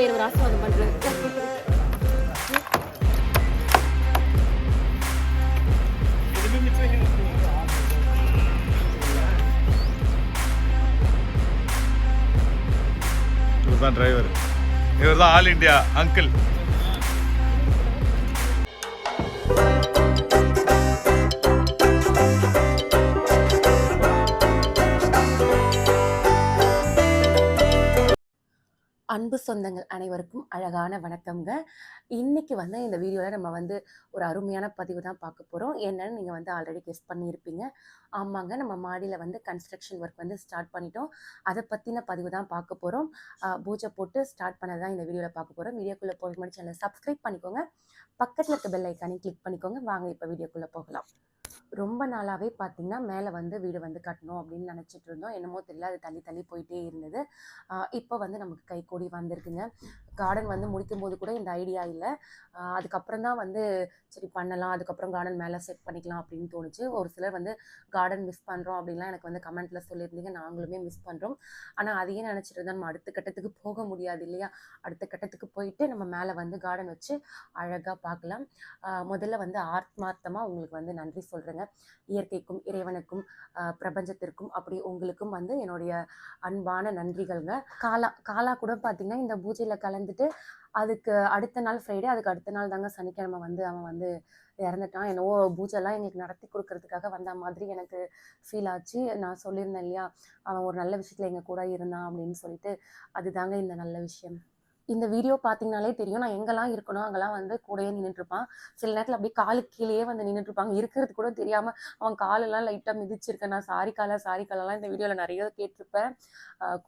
காலபைரவர் ஆசீர்வாதம் பண்றேன். இவர் தான் டிரைவர் இவர் தான் ஆல் இண்டியா அங்கிள் அன்பு சொந்தங்கள் அனைவருக்கும் அழகான வணக்கம்ங்க. இன்னைக்கு வந்து இந்த வீடியோவில் நம்ம வந்து ஒரு அருமையான பதிவு தான் பார்க்க போகிறோம் என்னன்னு நீங்கள் வந்து ஆல்ரெடி கெஸ்ட் பண்ணியிருப்பீங்க. ஆமாங்க நம்ம மாடியில் வந்து கன்ஸ்ட்ரக்ஷன் ஒர்க் வந்து ஸ்டார்ட் பண்ணிட்டோம். அதை பற்றின பதிவு தான் பார்க்க போகிறோம் பூஜை போட்டு ஸ்டார்ட் பண்ணது தான் இந்த வீடியோவில் பார்க்க போகிறோம் வீடியோக்குள்ளே போகிற மாதிரி சேனலை சப்ஸ்கிரைப் பண்ணிக்கோங்க. பக்கத்தில் இருக்க பெல் ஐக்கானையும் கிளிக் பண்ணிக்கோங்க. வாங்க இப்போ வீடியோக்குள்ளே போகலாம். ரொம்ப நாளாகவே பார்த்திங்கன்னா மேலே வந்து வீடு வந்து கட்டணும் அப்படின்னு நினச்சிட்டு இருந்தோம். என்னமோ தெரியல அது தள்ளி தள்ளி போயிட்டே இருந்தது. இப்போ வந்து நமக்கு கைக்கூடி வந்திருக்குங்க. கார்டன் வந்து முடிக்கும் போது கூட இந்த ஐடியா இல்லை. அதுக்கப்புறம் தான் வந்து சரி பண்ணலாம் அதுக்கப்புறம் கார்டன் மேலே செட் பண்ணிக்கலாம் அப்படின்னு தோணுச்சு. ஒரு சிலர் வந்து கார்டன் மிஸ் பண்ணுறோம் அப்படின்லாம் எனக்கு வந்து கமெண்ட்டில் சொல்லியிருந்தீங்க. நாங்களுமே மிஸ் பண்ணுறோம் ஆனால் அதையே நினச்சிட்டு இருந்தா நம்ம அடுத்த கட்டத்துக்கு போக முடியாது இல்லையா? அடுத்த கட்டத்துக்கு போயிட்டு நம்ம மேலே வந்து கார்டன் வச்சு அழகாக பார்க்கலாம். முதல்ல வந்து ஆத்மார்த்தமாக உங்களுக்கு வந்து நன்றி சொல்கிறேங்க இயற்கைக்கும் இறைவனுக்கும் பிரபஞ்சத்திற்கும் அப்படி உங்களுக்கும் வந்து என்னுடைய அன்பான நன்றிகள்ங்க. காலா காலா கூட பார்த்தீங்கன்னா இந்த பூஜையில் கலந்து வந்துட்டு அதுக்கு அடுத்த நாள் ஃப்ரைடே அதுக்கு அடுத்த நாள் தாங்க சனிக்கிழமை வந்து அவன் வந்து இறந்துட்டான். என்னவோ பூஜைலாம் எங்களுக்கு நடத்தி கொடுக்கறதுக்காக வந்த மாதிரி எனக்கு ஃபீல் ஆச்சு. நான் சொல்லியிருந்தேன் இல்லையா அவன் ஒரு நல்ல விஷயத்தில் எங்கள் கூட இருந்தான் அப்படின்னு சொல்லிட்டு அதுதாங்க இந்த நல்ல விஷயம். இந்த வீடியோ பார்த்தீங்கனாலே தெரியும். நான் எங்கெல்லாம் இருக்கணும் அங்கெல்லாம் வந்து கூடயே நின்றுட்டுருப்பான் சில நேரத்தில் அப்படியே காலுக்கு கீழேயே வந்து நின்றுட்டு இருப்பாங்க இருக்கிறது கூட தெரியாமல் அவன் காலெல்லாம் லைட்டாக மிதிச்சிருக்கேன். நான் சாரி காலா சாரி காலெல்லாம் இந்த வீடியோவில் நிறைய கேட்டிருப்பேன்.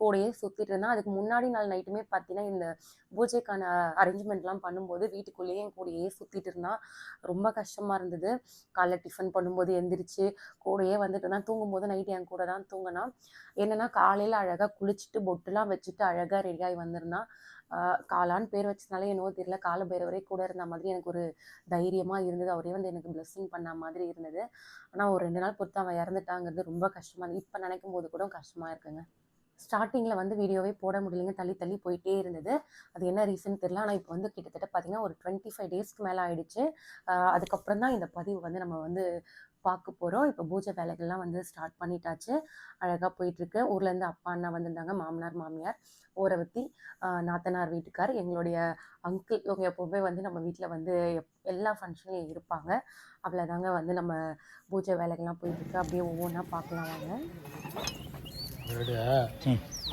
கூடையே சுற்றிட்டு இருந்தேன். அதுக்கு முன்னாடி நாள் நைட்டுமே பார்த்தீங்கன்னா இந்த பூஜைக்கான அரேஞ்ச்மெண்ட்லாம் பண்ணும்போது வீட்டுக்குள்ளேயே என் கூடையே சுற்றிட்டு இருந்தான். ரொம்ப கஷ்டமாக இருந்தது. காலைல டிஃபன் பண்ணும்போது எந்திரிச்சு கூடையே வந்துட்டு தான் தூங்கும்போது நைட்டு என் கூட தான் தூங்கினான். என்னென்னா காலையில் அழகாக குளிச்சுட்டு பொட்டுலாம் வச்சுட்டு அழகாக ரெடியாகி வந்திருந்தான். காலான்னு பேர் வச்சதுனாலே என்னவோ தெரியல. கால பைரவரே கூட இருந்த மாதிரி எனக்கு ஒரு தைரியமாக இருந்தது. அவரே வந்து எனக்கு blessing பண்ண மாதிரி இருந்தது. ஆனால் ஒரு ரெண்டு நாள் பொறுத்து அவன் இறந்துட்டாங்கிறது ரொம்ப கஷ்டமாக இருந்தது. இப்போ நினைக்கும் போது கூட கஷ்டமாக இருக்குங்க. ஸ்டார்டிங்கில் வந்து வீடியோவே போட முடியலைங்க. தள்ளி தள்ளி போயிட்டே இருந்தது. அது என்ன ரீசன் தெரியல. ஆனால் இப்போ வந்து கிட்டத்தட்ட பார்த்தீங்கன்னா ஒரு டுவெண்ட்டி ஃபைவ் டேஸ்க்கு மேலே ஆயிடுச்சு. அதுக்கப்புறம் தான் இந்த பதிவு வந்து நம்ம வந்து பார்க்க போகிறோம் இப்போ பூஜை வேலைகள்லாம் வந்து ஸ்டார்ட் பண்ணிட்டாச்சு. அழகாக போயிட்டுருக்கு. ஊர்லேருந்து அப்பா அண்ணா வந்திருந்தாங்க. மாமனார் மாமியார் ஓரவத்தி ஆஹ் நாத்தனார் வீட்டுக்கார். எங்களுடைய அங்கிள் இவங்க எப்போவுமே வந்து நம்ம வீட்டில் வந்து எப்- எல்லா ஃபங்க்ஷன்லையும் இருப்பாங்க. அவ்வளோதாங்க வந்து நம்ம பூஜை வேலைகள்லாம் போயிட்டுருக்கு. அப்படியே ஒவ்வொன்றா பார்க்கலாம் வாங்க.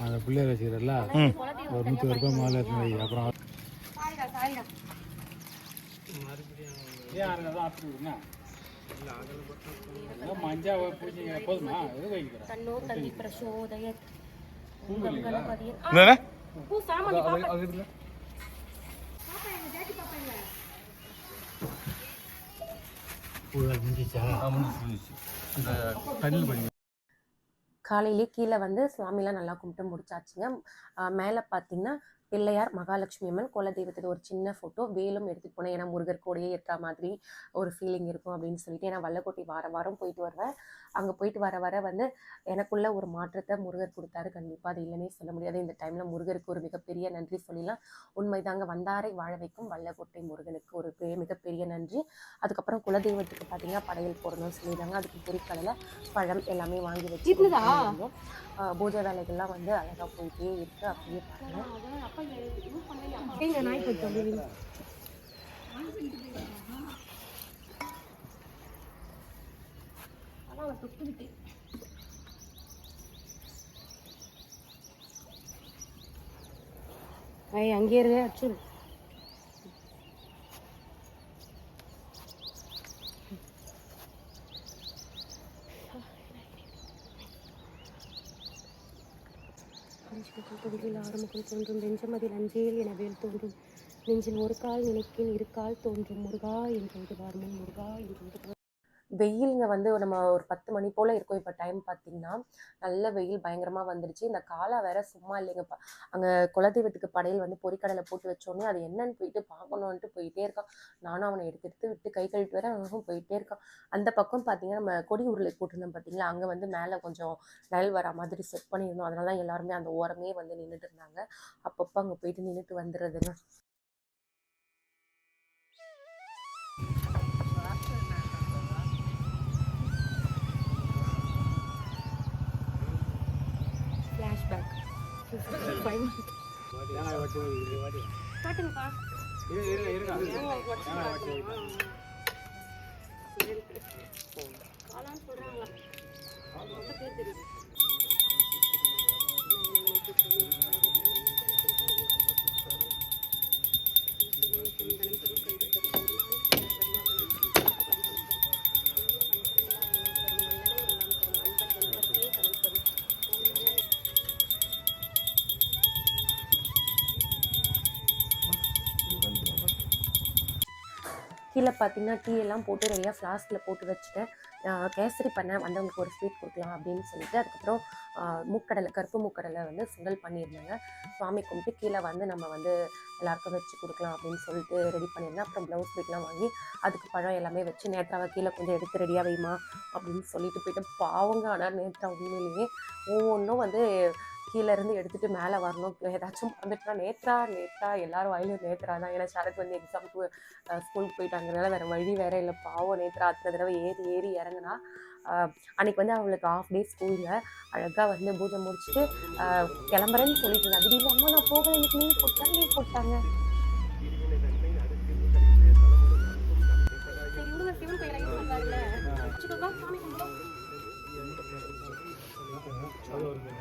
அந்த பிள்ளையர் வச்சுக்கிறல்ல? ஒரு நூற்றி ரூபாய் மாலை அப்புறம் பாப்பா முடிஞ்சிச்சா காலையிலே கீழே வந்து சுவாமிலாம் நல்லா கும்பிட்டு முடிச்சாச்சுங்க. மேலே பார்த்தீங்கன்னா பிள்ளையார் மகாலட்சுமி அம்மன் குலதெய்வத்தோட ஒரு சின்ன ஃபோட்டோ வேலும் எடுத்துகிட்டு போனேன். ஏன்னா முருகர் கூடயே இருக்கிற மாதிரி ஒரு ஃபீலிங் இருக்கும் அப்படின்னு சொல்லிட்டு. ஏன்னா வல்லக்கோட்டை வார வாரம் போயிட்டு வருவேன். அங்கே போயிட்டு வர வர வந்து எனக்குள்ள ஒரு மாற்றத்தை முருகர் கொடுத்தாரு. கண்டிப்பாக அது இல்லைன்னே சொல்ல முடியாது. இந்த டைமில் முருகருக்கு ஒரு மிகப்பெரிய நன்றி சொல்லிடலாம். உண்மைதாங்க வந்தாரை வாழ வைக்கும் வல்லக்கோட்டை முருகனுக்கு ஒரு பெரிய மிகப்பெரிய நன்றி. அதுக்கப்புறம் குலதெய்வத்துக்கு பார்த்தீங்கன்னா படையல் போடணும்னு சொல்லிடுறாங்க அதுக்கு பொரிக்கடலை பழம் எல்லாமே வாங்கி வச்சு பூஜை வேலைகள்லாம் வந்து அழகாக போயிட்டே இருக்கு அப்படியே பாருங்க. அங்கேயே நாய் போயிட்டு வந்து ஐய் ஆறுமுகம் தோன்றும் வெஞ்சமதில் அஞ்சேல் என வேல் தோன்றும். நெஞ்சில் ஒரு கால் நினைக்கின் இரு கால் தோன்றும். முருகா என்று முருகார் முன் முருகா என்று முருகா வெயிலுங்க வந்து நம்ம ஒரு பத்து மணி போல் இருக்கும். இப்போ டைம் பார்த்தீங்கன்னா நல்ல வெயில் பயங்கரமாக வந்துடுச்சு இந்த காலா வேற சும்மா இல்லைங்க. அங்கே குலதெய்வத்துக்கு படையல் வந்து பொரிக்கடலை போட்டு வச்சோடனே அது என்னன்னு போயிட்டு பார்க்கணுன்ட்டு போயிட்டே இருக்கான். நானும் அவனை எடுத்து எடுத்து விட்டு கை கழுவிட்டு வேற அவனும் போயிட்டே இருக்கான். அந்த பக்கம் பார்த்தீங்கன்னா நம்ம கொடி உருளை போட்டிருந்தோம் பார்த்தீங்களா அங்கே வந்து மேலே கொஞ்சம் நெல் வர மாதிரி செட் பண்ணியிருந்தோம். அதனால தான் எல்லாருமே அந்த ஓரமே வந்து நின்றுட்டு இருந்தாங்க. அப்பப்போ அங்கே போயிட்டு நின்றுட்டு வந்துடுறதுங்க காட்டுங்கப்பா காளான்னு கீழே பார்த்தீங்கன்னா டீ எல்லாம் போட்டு ரெடியாக ஃப்ளாஸ்கில் போட்டு வச்சுட்டேன் கேசரி பண்ண வந்தவங்களுக்கு ஒரு ஸ்வீட் கொடுக்கலாம் அப்படின்னு சொல்லிட்டு அதுக்கப்புறம் மூக்கடலை கருப்பு மூக்கடலை வந்து சுண்டல் பண்ணியிருந்தாங்க. சுவாமி கும்பிட்டு கீழே வந்து நம்ம வந்து எல்லாருக்கும் வச்சு கொடுக்கலாம் அப்படின்னு சொல்லிட்டு ரெடி பண்ணியிருந்தேன். அப்புறம் ப்ளவுஸ் பீட்லாம் வாங்கி அதுக்கு பழம் எல்லாமே வச்சு நேற்றாவை கீழே கொஞ்சம் எடுத்து ரெடியாக வைமா அப்படின்னு சொல்லிட்டு போயிட்டு பாவங்க ஆனால் நேற்றா உண்மையிலேயே ஒவ்வொன்றும் வந்து கீழே இருந்து எடுத்துட்டு மேலே வரணும். ஏதாச்சும் வந்துட்டுனா நேத்ரா நேத்ரா எல்லாரும் வாயிலும் நேத்ரா தான். ஏன்னா சரக்கு வந்து எக்ஸாமுக்கு ஸ்கூலுக்கு போயிட்டாங்கிறனால வேறு வழி வேற இல்லை. பாவம் நேத்ரா அத்தனை தடவை ஏறி ஏறி இறங்குனா அன்னைக்கு வந்து அவளுக்கு ஆஃப் டே ஸ்கூலில் அழகாக வந்து பூஜை முடிச்சுட்டு கிளம்புறேன்னு சொல்லிட்டு இருந்தா. திடீர்னு அம்மா நான் போகல எனக்கு லீவ் போட்டாங்க லீவ் போட்டாங்க. சாமி கும்பிடும்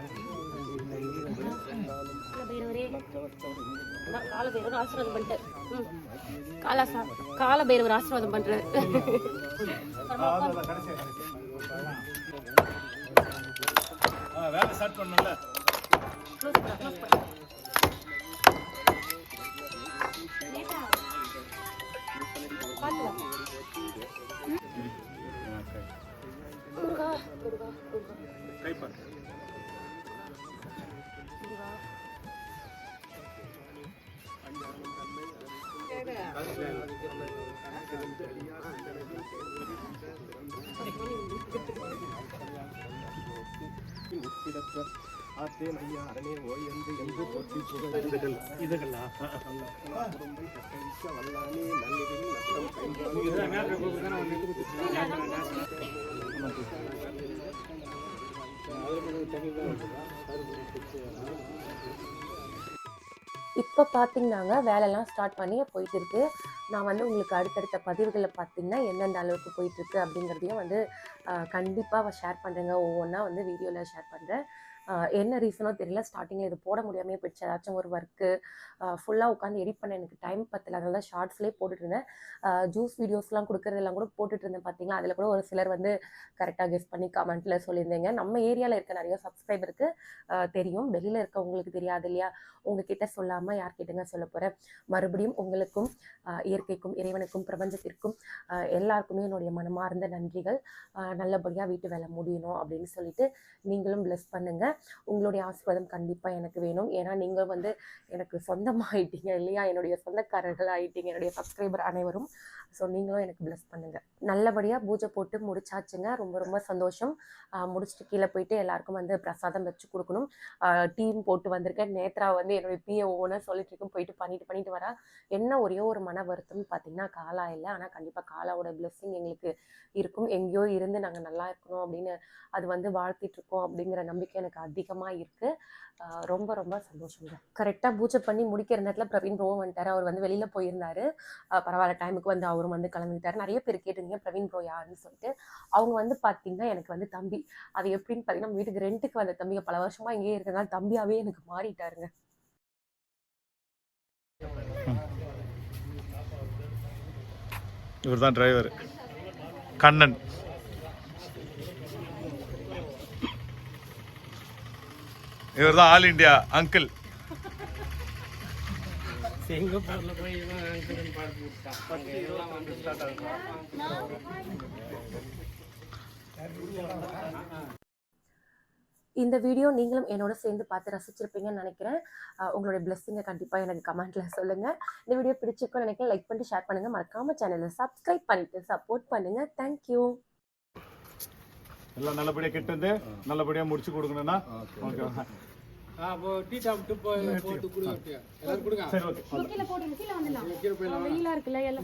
காலபைரவர் ஆசீர்வாதம் பண்ணிட்டு ம். காலாசா கால ஆசீர்வாதம் பண்றாரு வேலை ஸ்டார்ட் பண்ணல ஆத்தேன் ஐயா அரணே ஓய் என்று என்று போற்றி புகழ்ந்துகள் இதுகளா இப்போ பார்த்தீங்கன்னாங்க வேலைலாம் ஸ்டார்ட் பண்ணி போயிட்டு இருக்கு நான் வந்து உங்களுக்கு அடுத்தடுத்த பதிவுகளில் பார்த்தீங்கன்னா எந்தெந்த அளவுக்கு போயிட்டுருக்கு அப்படிங்கிறதையும் வந்து கண்டிப்பாக ஷேர் பண்ணுறேங்க ஒவ்வொன்றா வந்து வீடியோவில் ஷேர் பண்ணுறேன் என்ன ரீசனோ தெரியல. ஸ்டார்டிங்கில் இது போட முடியாமே போயிடுச்சு. ஏதாச்சும் ஒரு ஒர்க்கு ஃபுல்லாக உட்காந்து எடிட் பண்ண எனக்கு டைம் பத்தல. அதனால ஷார்ட்ஸ்லேயே போட்டுட்டு இருந்தேன். ஜூஸ் வீடியோஸ்லாம் கொடுக்குறதெல்லாம் கூட போட்டுட்டு இருந்தேன் பார்த்தீங்களா அதில் கூட ஒரு சிலர் வந்து கரெக்டாக கெஸ் பண்ணி கமெண்ட்டில் சொல்லியிருந்தீங்க. நம்ம ஏரியாவில் இருக்க நிறைய சப்ஸ்கிரைபருக்கு தெரியும். வெளியில் இருக்கவங்களுக்கு தெரியாது இல்லையா? உங்ககிட்ட சொல்லாமல் யார்கிட்டங்க சொல்ல போகிறேன் மறுபடியும் உங்களுக்கும் இயற்கைக்கும் இறைவனுக்கும் பிரபஞ்சத்திற்கும் எல்லாருக்குமே என்னுடைய மனமார்ந்த நன்றிகள். நல்லபடியாக வீட்டு வேலை முடியணும் அப்படின்னு சொல்லிட்டு நீங்களும் பிளஸ் பண்ணுங்கள் உங்களுடைய ஆசீர்வாதம் கண்டிப்பாக எனக்கு வேணும். ஏன்னா நீங்கள் வந்து எனக்கு சொந்தமாகிட்டீங்க இல்லையா? என்னுடைய சொந்தக்காரர்கள் ஆகிட்டீங்க என்னுடைய சப்ஸ்கிரைபர் அனைவரும். ஸோ நீங்களும் எனக்கு ப்ளஸ் பண்ணுங்கள் நல்லபடியாக பூஜை போட்டு முடிச்சாச்சுங்க. ரொம்ப ரொம்ப சந்தோஷம். முடிச்சுட்டு கீழே போயிட்டு எல்லாருக்கும் வந்து பிரசாதம் வச்சு கொடுக்கணும். டீம் போட்டு வந்திருக்கேன். நேத்ரா வந்து என்னுடைய பிஏ ஒவ்வொன்றா சொல்லிட்டு இருக்கும் போயிட்டு பண்ணிட்டு பண்ணிட்டு வரா. என்ன ஒரே ஒரு மன வருத்தம்னு பார்த்தீங்கன்னா காலா இல்லை ஆனால் கண்டிப்பாக காலாவோட பிளெஸ்ஸிங் எங்களுக்கு இருக்கும். எங்கேயோ இருந்து நாங்கள் நல்லா இருக்கணும் அப்படின்னு அது வந்து வாழ்த்திட்டு இருக்கோம் அப்படிங்கிற நம்பிக்கை எனக்கு அதிகமாக இருக்குது ரொம்ப ரொம்ப சந்தோஷங்க. கரெக்டாக பூஜை பண்ணி முடிக்கிற நேரத்தில் பிரவீன் ப்ரோ வந்துட்டார். அவர் வந்து வெளியில் போயிருந்தார். பரவாயில்ல டைமுக்கு வந்து அவரும் வந்து கலந்துக்கிட்டார். நிறைய பேர் கேட்டிருந்தீங்க பிரவீன் ப்ரோ யாருன்னு சொல்லிட்டு அவங்க வந்து பார்த்தீங்கன்னா எனக்கு வந்து தம்பி. அது எப்படின்னு பார்த்தீங்கன்னா வீட்டுக்கு ரெண்ட்டுக்கு வந்த தம்பிங்க. பல வருஷமாக இங்கேயே இருக்கனால தம்பியாகவே எனக்கு மாறிட்டாருங்க. இவர் தான் டிரைவர் கண்ணன். இவர் தான் ஆல் இண்டியா அங்கிள் சிங்கப்பூர்ல போய் இவன் அங்கிள் பாட்டு விட்டான் அங்க எல்லாம் வந்து ஸ்டார்ட் ஆகும் இந்த வீடியோ நீங்களும் என்னோட சேர்ந்து பார்த்து ரசிச்சிருப்பீங்கன்னு நினைக்கிறேன். உங்களுடைய பிளெஸ்ஸிங்கை கண்டிப்பாக எனக்கு கமெண்ட்ல சொல்லுங்கள் இந்த வீடியோ பிடிச்சிருக்கோன்னு நினைக்கிறேன் லைக் பண்ணிட்டு ஷேர் பண்ணுங்கள் மறக்காம சேனலை சப்ஸ்கிரைப் பண்ணிட்டு சப்போர்ட் பண்ணுங்கள் தேங்க்யூ எல்லாம் நல்லபடியா கெட்டு வந்து நல்லபடியா முடிச்சு கொடுக்கணும்னா ஓகே டீ சாப்பிட்டு போய் போட்டு கொடுங்க எல்லாரும் கொடுங்க. சரி ஓகே. கீழே போடுங்க கீழே வந்துடலாம் வெயிலா இருக்குல்ல எல்லாம்.